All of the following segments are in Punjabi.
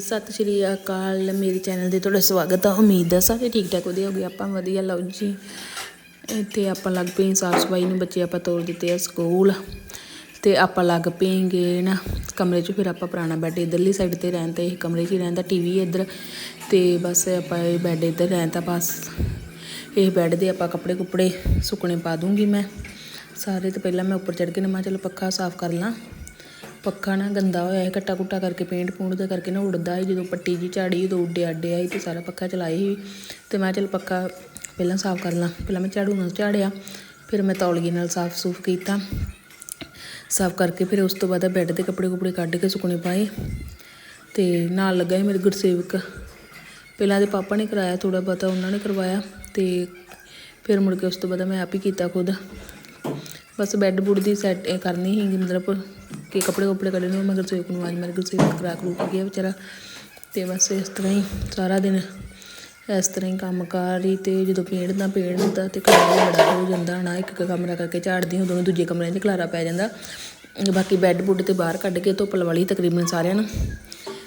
ਸਤਿ ਸ਼੍ਰੀ ਅਕਾਲ। ਮੇਰੇ ਚੈਨਲ ਤੇ ਤੁਹਾਡਾ ਸਵਾਗਤ ਆ। ਉਮੀਦ ਹੈ ਸਾਰੇ ਠੀਕ ਠਾਕ ਵਧੀਆ ਹੋਗੇ। ਆਪਾਂ ਵਧੀਆ। ਲਓ ਜੀ, ਇੱਥੇ ਆਪਾਂ ਲੱਗ ਪਏ ਸਾਫ਼ ਸਫ਼ਾਈ ਨੂੰ। ਬੱਚੇ ਆਪਾਂ ਤੋਰ ਦਿੱਤੇ ਆ ਸਕੂਲ। ਤੇ ਆਪਾਂ ਲੱਗ ਪਏਗੇ ਨਾ ਕਮਰੇ 'ਚ। ਫਿਰ ਆਪਾਂ ਪੁਰਾਣਾ ਬੈੱਡ ਇਧਰਲੀ ਸਾਈਡ ਤੇ ਰਹਿਣ ਤੇ, ਇਹ ਕਮਰੇ 'ਚ ਹੀ ਰਹਿੰਦਾ ਟੀਵੀ ਇੱਧਰ। ਤੇ ਬਸ ਆਪਾਂ ਇਹ ਬੈੱਡ ਇੱਧਰ ਰਹਿਣ ਤਾਂ ਬਸ ਇਹ ਬੈੱਡ ਦੇ ਆਪਾਂ ਕੱਪੜੇ ਕੁੱਪੜੇ ਸੁੱਕਣੇ ਪਾ ਦੂੰਗੀ ਮੈਂ। ਸਾਰੇ ਤੋਂ ਪਹਿਲਾਂ ਮੈਂ ਉੱਪਰ ਚੜ੍ਹ ਕੇ ਨਾ ਮੈਂ ਚਲੋ ਪੱਖਾ ਸਾਫ਼ ਕਰ ਲਾਂ। ਪੱਖਾ ਨਾ ਗੰਦਾ ਹੋਇਆ ਹੈ ਕੱਟਾ ਕੁੱਟਾ ਕਰਕੇ ਪੇਂਟ ਪੂੰਟ ਦਾ ਕਰਕੇ ਨਾ ਉੱਡਦਾ ਹੈ ਜਦੋਂ ਪੱਟੀ ਜੀ ਝਾੜੀ ਉਦੋਂ ਉੱਡਿਆ ਅੱਡਿਆ ਸੀ ਤੇ ਸਾਰਾ ਪੱਖਾ ਚਲਾਈ ਸੀ। ਤੇ ਮੈਂ ਚਲ ਪੱਖਾ ਪਹਿਲਾਂ ਸਾਫ਼ ਕਰ ਲਾਂ, ਪਹਿਲਾਂ ਮੈਂ ਝਾੜੂ ਨਾਲ ਝਾੜਿਆ, ਫਿਰ ਮੈਂ ਤੌਲੀਏ ਨਾਲ ਸਾਫ਼ ਸੂਫ ਕੀਤਾ। ਸਾਫ਼ ਕਰਕੇ ਫਿਰ ਉਸ ਤੋਂ ਬਾਅਦ ਬੈੱਡ ਦੇ ਕੱਪੜੇ ਕੁਪੜੇ ਕੱਢ ਕੇ ਸੁੱਕਣੇ ਪਾਏ ਤੇ ਨਾਲ ਲੱਗਾ ਸੀ ਮੇਰੇ ਗੁਰਸੇਵਕ। ਪਹਿਲਾਂ ਦੇ ਪਾਪਾ ਨੇ ਕਰਾਇਆ ਥੋੜਾ ਬਹੁਤਾ, ਉਹਨਾਂ ਨੇ ਕਰਵਾਇਆ ਤੇ ਫਿਰ ਮੁੜ ਕੇ ਉਸ ਤੋਂ ਬਾਅਦ ਮੈਂ ਆਪ ਹੀ ਕੀਤਾ ਖੁਦ। ਬਸ ਬੈੱਡ ਬੁੱਡ ਦੀ ਸੈਟ ਕਰਨੀ ਸੀਗੀ, ਮਤਲਬ ਕਿ ਕੱਪੜੇ ਕੁਪੜੇ ਕੱਢਣੇ ਉਹ ਮਗਰ ਗੁਰਸੇਵਕ ਨੂੰ ਆਜ ਕੇ ਗੁਰਸੇਵਕ ਕਰਾ ਕਰੂ ਕੇ ਗਿਆ ਵਿਚਾਰਾ। ਤੇ ਬਸ ਇਸ ਤਰ੍ਹਾਂ ਹੀ ਸਾਰਾ ਦਿਨ, ਇਸ ਤਰ੍ਹਾਂ ਹੀ ਕੰਮ ਕਾਰ ਹੀ ਤੇ ਜਦੋਂ ਪੇੜ ਦਾ ਪੇੜ ਦਾ ਤੇ ਕਮਰਾ ਬੜਾ ਹੋ ਜਾਂਦਾ ਨਾ ਇੱਕ ਇੱਕ ਕਮਰਾ ਕਰਕੇ ਝਾੜਦੀ ਉਦੋਂ ਦੂਜੇ ਕਮਰਿਆਂ 'ਚ ਖਲਾਰਾ ਪੈ ਜਾਂਦਾ। ਬਾਕੀ ਬੈੱਡ ਬੁੱਡ ਤੇ ਬਾਹਰ ਕੱਢ ਕੇ ਧੁੱਪ ਲਵਾ ਤਕਰੀਬਨ ਸਾਰਿਆਂ ਨੂੰ।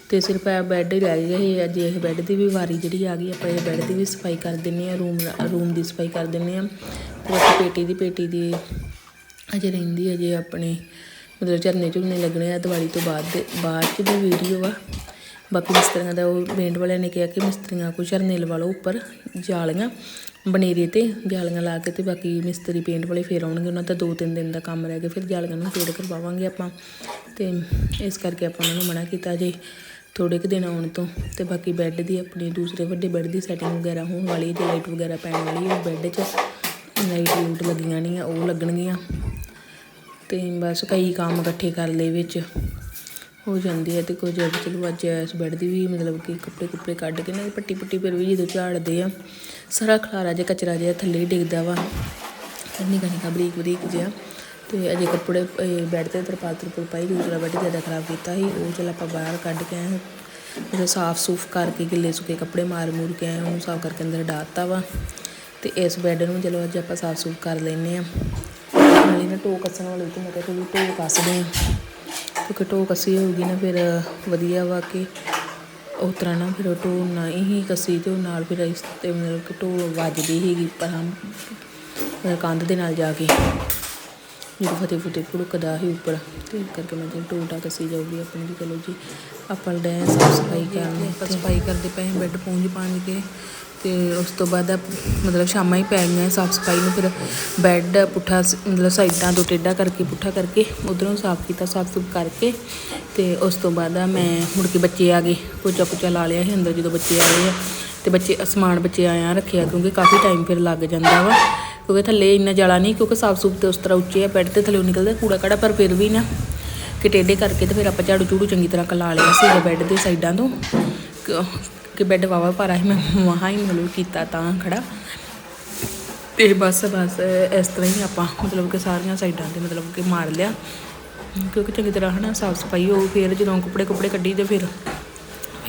ਤੇ ਸਿਰਫ ਇਹ ਬੈੱਡ ਹੀ ਰਹਿ ਗਏ ਅੱਜ ਇਹ ਬੈੱਡ ਦੀ ਵੀ ਵਾਰੀ ਜਿਹੜੀ ਆ ਗਈ, ਆਪਾਂ ਇਹ ਬੈੱਡ ਦੀ ਵੀ ਸਫ਼ਾਈ ਕਰ ਦਿੰਨੇ ਆ ਰੂਮ ਰੂਮ ਦੀ ਸਫ਼ਾਈ ਕਰ ਦਿੰਨੇ ਆ ਤੇ ਪੇਟੀ ਦੀ ਪੇਟੀ ਦੀ ਅਜੇ ਰਹਿੰਦੀ, ਅਜੇ ਆਪਣੇ ਮਤਲਬ ਝਰਨੇ ਝੁਰਨੇ ਲੱਗਣੇ ਆ ਦੀਵਾਲੀ ਤੋਂ ਬਾਅਦ ਦੇ, ਬਾਅਦ ਚ ਦੀ ਵੀਡੀਓ ਆ। ਬਾਕੀ ਮਿਸਤਰੀਆਂ ਦਾ ਉਹ ਪੇਂਟ ਵਾਲਿਆਂ ਨੇ ਕਿਹਾ ਕਿ ਮਿਸਤਰੀਆਂ ਕੋਈ ਝਰਨੇ ਲਵਾ ਲਓ ਉੱਪਰ ਜਾਲੀਆਂ, ਬਨੇਰੇ ਤੇ ਜਾਲੀਆਂ ਲਾ ਕੇ ਤੇ ਬਾਕੀ ਮਿਸਤਰੀ ਪੇਂਟ ਵਾਲੇ ਫੇਰ ਆਉਣਗੇ, ਉਹਨਾਂ ਦਾ ਦੋ ਤਿੰਨ ਦਿਨ ਦਾ ਕੰਮ ਰਹਿ ਗਿਆ, ਫਿਰ ਜਾਲੀਆਂ ਨੂੰ ਫੇਡ ਕਰਵਾਵਾਂਗੇ ਆਪਾਂ। ਤੇ ਇਸ ਕਰਕੇ ਆਪਾਂ ਉਹਨਾਂ ਨੂੰ ਮਨਾ ਕੀਤਾ ਜੇ ਥੋੜੇ ਕੁ ਦਿਨ ਆਉਣ ਤੋਂ। ਤੇ ਬਾਕੀ ਬੈੱਡ ਦੀ ਆਪਣੀ ਦੂਸਰੇ ਵੱਡੇ ਬੈੱਡ ਦੀ ਸੈਟਿੰਗ ਵਗੈਰਾ ਹੋਣ ਵਾਲੀ ਹੈ, ਜੇ ਲਾਈਟ ਵਗੈਰਾ ਪੈਣ ਵਾਲੀ ਹੈ ਬੈੱਡ 'ਚ ਲਾਈਟ ਲੂਟ ਲੱਗੀਆਂ ਨਹੀਂ ਆ, ਉਹ ਲੱਗਣਗੀਆਂ। ਅਤੇ ਬਸ ਕਈ ਕੰਮ ਇਕੱਠੇ ਕਰ ਲਏ ਵਿੱਚ। ਹੋ ਜਾਂਦੀ ਹੈ ਅਤੇ ਕੁਝ ਚਲੋ ਅੱਜ ਇਸ ਬੈੱਡ ਦੀ ਵੀ ਮਤਲਬ ਕਿ ਕੱਪੜੇ ਕੁੱਪੜੇ ਕੱਢ ਕੇ ਨਾ ਇਹ ਪੱਟੀ ਪੁੱਟੀ ਫਿਰ ਵੀ ਜਦੋਂ ਝਾੜਦੇ ਆ, ਸਾਰਾ ਖਲਾਰਾ ਜਿਹਾ ਕਚਰਾ ਜਿਹਾ ਥੱਲੇ ਹੀ ਡਿੱਗਦਾ ਵਾ। ਨਿੱਕਾ ਨਿੱਕਾ ਬਰੀਕ ਬਰੀਕ ਜਿਹਾ। ਤੇ ਅਜੇ ਕੱਪੜੇ ਬੈੱਡ ਤੇ ਤਰਪਾਲ ਤਰਪੁਲ ਪਾਈ ਦੂਸਰਾ ਬੈੱਡ ਜ਼ਿਆਦਾ ਖਰਾਬ ਕੀਤਾ ਸੀ, ਉਹ ਚਲ ਆਪਾਂ ਬਾਹਰ ਕੱਢ ਕੇ ਆਏ ਉਹਦਾ ਸਾਫ਼ ਸੂਫ ਕਰਕੇ ਗਿੱਲੇ ਸੁੱਕੇ ਕੱਪੜੇ ਮਾਰ ਮੂਰ ਕੇ ਆਏ, ਉਹਨੂੰ ਸਾਫ਼ ਕਰਕੇ ਅੰਦਰ ਡਾਲਤਾ ਵਾ। ਤੇ ਇਸ ਬੈੱਡ ਨੂੰ ਚਲੋ ਅੱਜ ਆਪਾਂ ਸਾਫ਼ ਸੂਫ ਕਰ ਲੈਨੇ ਆ ਨਾਲੇ ਨਾ ਟੋ ਕੱਸਣ ਵਾਲੀ ਤੇ ਮੈਂ ਕਿਹਾ ਚਲੋ ਟੋ ਕੱਸਦੇ ਆ ਕਿਉਂਕਿ ਟੋ ਕੱਸੀ ਹੋਊਗੀ ਨਾ ਫਿਰ ਵਧੀਆ ਵਾ ਕਿ ਉਸ ਤਰ੍ਹਾਂ ਨਾ ਫਿਰ ਉਹ ਟੋ ਨਾ ਹੀ ਕੱਸੀ ਤੇ ਉਹ ਨਾਲ ਫਿਰ ਇਸ ਤੇ ਮਤਲਬ ਕਿ ਟੋ ਵੱਜਦੀ ਸੀਗੀ ਪਰ ਹਮ ਕੰਧ ਦੇ ਨਾਲ ਜਾ ਕੇ। ਜਦੋਂ ਫਤਿਹ ਫਤਿਹ ਭੁੜਕਦਾ ਸੀ ਉੱਪਰ ਤੇ ਕਰਕੇ ਮੈਂ ਕਿਹਾ ਟੋਟਾ ਕੱਸੀ ਜਾਊਗੀ ਆਪਣੀ ਜੀ ਚਲੋ ਜੀ ਆਪਾਂ ਡੇ ਸਾਫ਼ ਸਫ਼ਾਈ ਕਰਨੀ ਸਫ਼ਾਈ ਕਰਦੇ ਪਏ ਹਾਂ ਬੈੱਡ ਪੂੰਝ ਪਾਣ ਕੇ ਤੇ ਉਸ ਤੋਂ ਬਾਅਦ ਆ, ਮਤਲਬ ਸ਼ਾਮਾਂ ਹੀ ਪੈ ਗਈਆਂ ਸਾਫ਼ ਸਫ਼ਾਈ ਨੂੰ, ਫਿਰ ਬੈੱਡ, ਪੁੱਠਾ ਮਤਲਬ ਸਾਈਡਾਂ ਤੋਂ ਟੇਢਾ ਕਰਕੇ, ਪੁੱਠਾ ਕਰਕੇ, ਉਧਰੋਂ ਸਾਫ਼ ਕੀਤਾ, ਸਾਫ਼ ਸੁਫ ਕਰਕੇ ਤੇ ਉਸ ਤੋਂ ਬਾਅਦ ਮੈਂ ਮੁੜ ਕੇ ਬੱਚੇ ਆ ਗਏ, ਪੋਚਾ ਪੁੱਚਾ ਲਾ ਲਿਆ ਸੀ ਅੰਦਰ ਜਦੋਂ ਬੱਚੇ ਆ ਗਏ ਆ ਤੇ ਬੱਚੇ ਅਸਮਾਨ ਬੱਚੇ ਆਇਆ ਰੱਖਿਆ ਕਿਉਂਕਿ ਕਾਫੀ ਟਾਈਮ ਫਿਰ ਲੱਗ ਜਾਂਦਾ ਵਾ ਕਿਉਂਕਿ ਥੱਲੇ ਇੰਨਾ ਜਲਾ ਨਹੀਂ ਕਿਉਂਕਿ ਸਾਫ਼ ਸੁਫ ਤੇ ਉਸ ਤਰ੍ਹਾਂ ਉੱਚੇ ਆ ਬੈੱਡ ਤੇ ਥੱਲੇ ਨਿਕਲਦਾ ਕੂੜਾ ਕਾੜਾ, ਪਰ ਫਿਰ ਵੀ ਨਾ ਕਿ ਟੇਢੇ ਕਰਕੇ ਤੇ ਫਿਰ ਆਪਾਂ ਝਾੜੂ ਝੂੜੂ ਚੰਗੀ ਤਰ੍ਹਾਂ ਕਲਾ ਲਿਆ ਸੀ ਬੈੱਡ ਦੇ ਸਾਈਡਾਂ ਤੋਂ ਕਿ- ਬੈੱਡ ਵਾਵਾ ਭਾਰਾ ਸੀ, ਮੈਂ ਵਾਹਾਂ ਹੀ ਮਤਲਬ ਕੀਤਾ ਤਾਂ ਖੜਾ। ਤੇ ਬਸ ਬਸ ਇਸ ਤਰ੍ਹਾਂ ਹੀ ਆਪਾਂ ਮਤਲਬ ਕਿ ਸਾਰੀਆਂ ਸਾਈਡਾਂ ਤੇ ਮਤਲਬ ਕਿ ਮਾਰ ਲਿਆ। ਕਿਉਂਕਿ ਚੰਗੀ ਤਰ੍ਹਾਂ ਹਨਾ ਸਾਫ਼ ਸਫ਼ਾਈ ਹੋ ਫਿਰ ਜਦੋਂ ਕੱਪੜੇ ਕੁਪੜੇ ਕੱਢੀ ਤੇ ਫਿਰ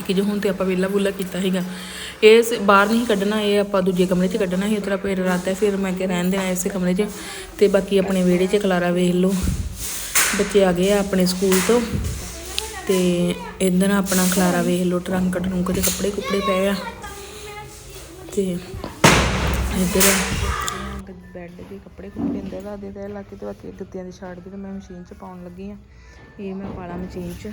ਕਿ ਜੋ ਹੁਣ ਤੇ ਆਪਾਂ ਵੇਲਾ ਬੁੱਲਾ ਕੀਤਾ ਸੀਗਾ। ਇਹ ਸ- ਬਾਹਰ ਨਹੀਂ ਕੱਢਣਾ, ਇਹ ਆਪਾਂ ਦੂਜੇ ਕਮਰੇ 'ਚ ਕੱਢਣਾ ਸੀ, ਇਸ ਤਰ੍ਹਾਂ ਫਿਰ ਰਾਤ ਹੈ, ਫਿਰ ਮੈਂ ਕਿ ਰਹਿਣ ਦੇਣਾ ਇਸੇ ਕਮਰੇ 'ਚ। ਤੇ ਬਾਕੀ ਆਪਣੇ ਵਿਹੜੇ 'ਚ ਖਲਾਰਾ ਵੇਖ ਲਓ। ਬੱਚੇ ਆ ਗਏ ਆ ਆਪਣੇ ਸਕੂਲ ਤੋਂ। ਤੇ ਇੱਧਰ ਆਪਣਾ ਖਲਾਰਾ ਵੇਖ ਲਓ ਟਰੰਕ ਟਰੰਕ ਦੇ ਕੱਪੜੇ ਕੁਪੜੇ ਪਏ ਆ। ਤੇ ਇੱਧਰ ਬੈੱਡ ਦੇ ਕੱਪੜੇ ਕੁਪੜੇ ਅੰਦਰ ਰੱਖਦੇ ਤੇ ਲਾ ਤੇ ਬਾਕੀ ਗੱਤਿਆਂ ਦੀ ਛਾੜ ਕੇ ਤੇ ਮੈਂ ਮਸ਼ੀਨ 'ਚ ਪਾਉਣ ਲੱਗੀ ਆ। ਇਹ ਮੈਂ ਪਾਲਾ ਮਸ਼ੀਨ 'ਚ।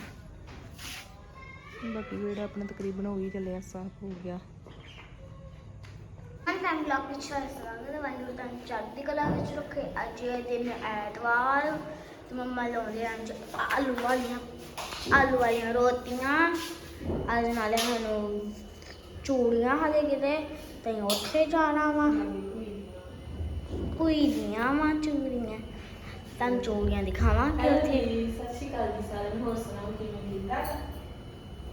ਬਾਕੀ ਜਿਹੜਾ ਆਪਣਾ ਤਕਰੀਬਨ ਹੋ ਗਈ ਚੱਲਿਆ, ਸਾਫ਼ ਹੋ ਗਿਆ। ਹਾਂ ਬਲੌਗ ਵਿੱਚ ਸਵਾਗਤ ਹੈ ਵਾਹਿਗੁਰੂ, ਤੁਹਾਨੂੰ ਚੜ੍ਹਦੀ ਕਲਾ ਵਿੱਚ ਰੱਖੇ। ਅੱਜ ਇਹ ਦਿਨ ਐਤਵਾਰ। ਮੰਮਾ ਲਾਉਂਦੇ ਅੱਜ ਆਲੂ ਵਾਲੀਆਂ ਆਲੂ ਵਾਲੀਆਂ ਰੋਟੀਆਂ ਅੱਜ ਨਾਲੇ ਮੈਨੂੰ ਚੂੜੀਆਂ ਹਲੇ ਕਿਤੇ ਤੇ ਉੱਥੇ ਜਾਣਾ ਵਾ ਕੋਈ ਦੀਆਂ ਵਾ ਚੂੜੀਆਂ ਤੁਹਾਨੂੰ ਚੂੜੀਆਂ ਦਿਖਾਵਾਂਗੇ ਉੱਥੇ ਸਤਿ ਸ਼੍ਰੀ ਅਕਾਲ ਜੀ ਸਾਰਿਆਂ ਨੂੰ ਹੋਰ ਸੁਣਾਓ ਕਿਵੇਂ ਠੀਕ ਠਾਕ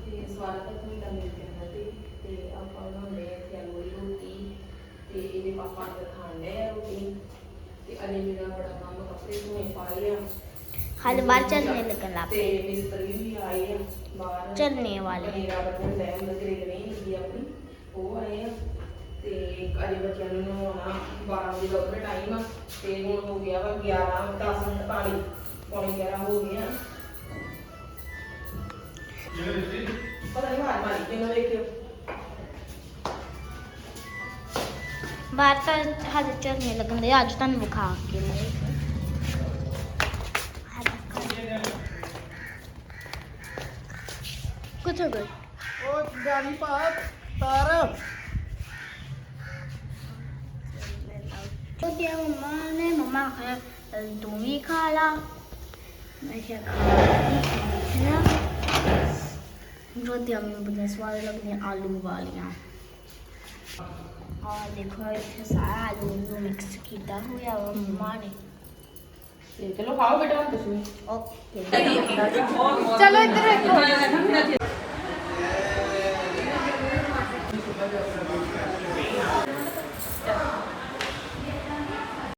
ਤੇ ਸਵਾਗਤ ਹੈ ਤੁਹਾਡਾ ਮੇਰੇ ਚੈਨਲ ਤੇ ਤੇ ਆਪਾਂ ਬਣਾਉਂਦੇ ਆ ਇੱਥੇ ਆਲੂ ਵਾਲੀ ਰੋਟੀ ਤੇ ਇਹਦੇ ਪਾਪਾ ਅੰਦਰ ਖਾਂਦੇ ਆ ਰੋਟੀ ਤੇ ਅਜੇ ਮੇਰਾ ਬੜਾ ਕੰਮ ਕੱਪੜੇ ਧੋਏ ਪਾਏ ਆ ਹਾਲੇ ਬਾਹਰ ਚੱਲਣੇ ਲੱਗਣ ਲੱਗ ਤੇ ਪਏ ਮਿਸਤਰੀ ਵੀ ਆਏ ਆ ਬਾਹਰ ਝਰਨੇ ਵਾਲੇ ਮੇਰਾ ਬੱਚਨ ਲੈ ਮਗਰੇ ਨਹੀਂ ਹੈਗੀ ਆਪਣੀ ਉਹ ਆਏ ਆ ਤੇ ਅਜੇ ਬੱਚਿਆਂ ਨੂੰ ਨਹਾਉਣਾ 12 ਵਜੇ ਦਾ ਉੱਧਰ ਟਾਈਮ ਆ ਤੇ ਹੁਣ ਹੋ ਗਿਆ ਵਾ 11 10 ਮਿੰਟ ਪਾਣੀ ਪੌਣੇ 11 ਹੋ ਗਿਆ ਪਤਾ ਨਹੀਂ ਮਾਰ ਮਾਰੀ ਕਿਉਂ ਵੇਖਿਓ ਬਾਹਰ ਤਾਂ ਹਜੇ ਝਰਨੇ ਲੱਗਦੇ ਅੱਜ ਤੁਹਾਨੂੰ ਵਿਖਾ ਕੇ ਹੋ ਗਿਆ ਉਹ ਗਾਣੀ ਪਾ ਤਾਰ। ਉਹਦੀ ਮੰਮਾ ਨੇ ਮੰਮਾ ਤੂੰ ਵੀ ਖਾ ਲਾ। ਮੈਂ ਕਿਹਾ ਖਾ ਲਾ ਰੋਟੀਆਂ ਮੈਨੂੰ ਬੜੀਆਂ ਸਵਾਦ ਲੱਗਦੀਆਂ ਆਲੂ ਵਾਲੀਆਂ। ਔਰ ਦੇਖੋ ਇੱਥੇ ਸਾਰਾ ਆਲੂ ਨੂੰ ਮਿਕਸ ਕੀਤਾ ਹੋਇਆ ਵਾ ਮੰਮਾ ਨੇ। ਚਲੋ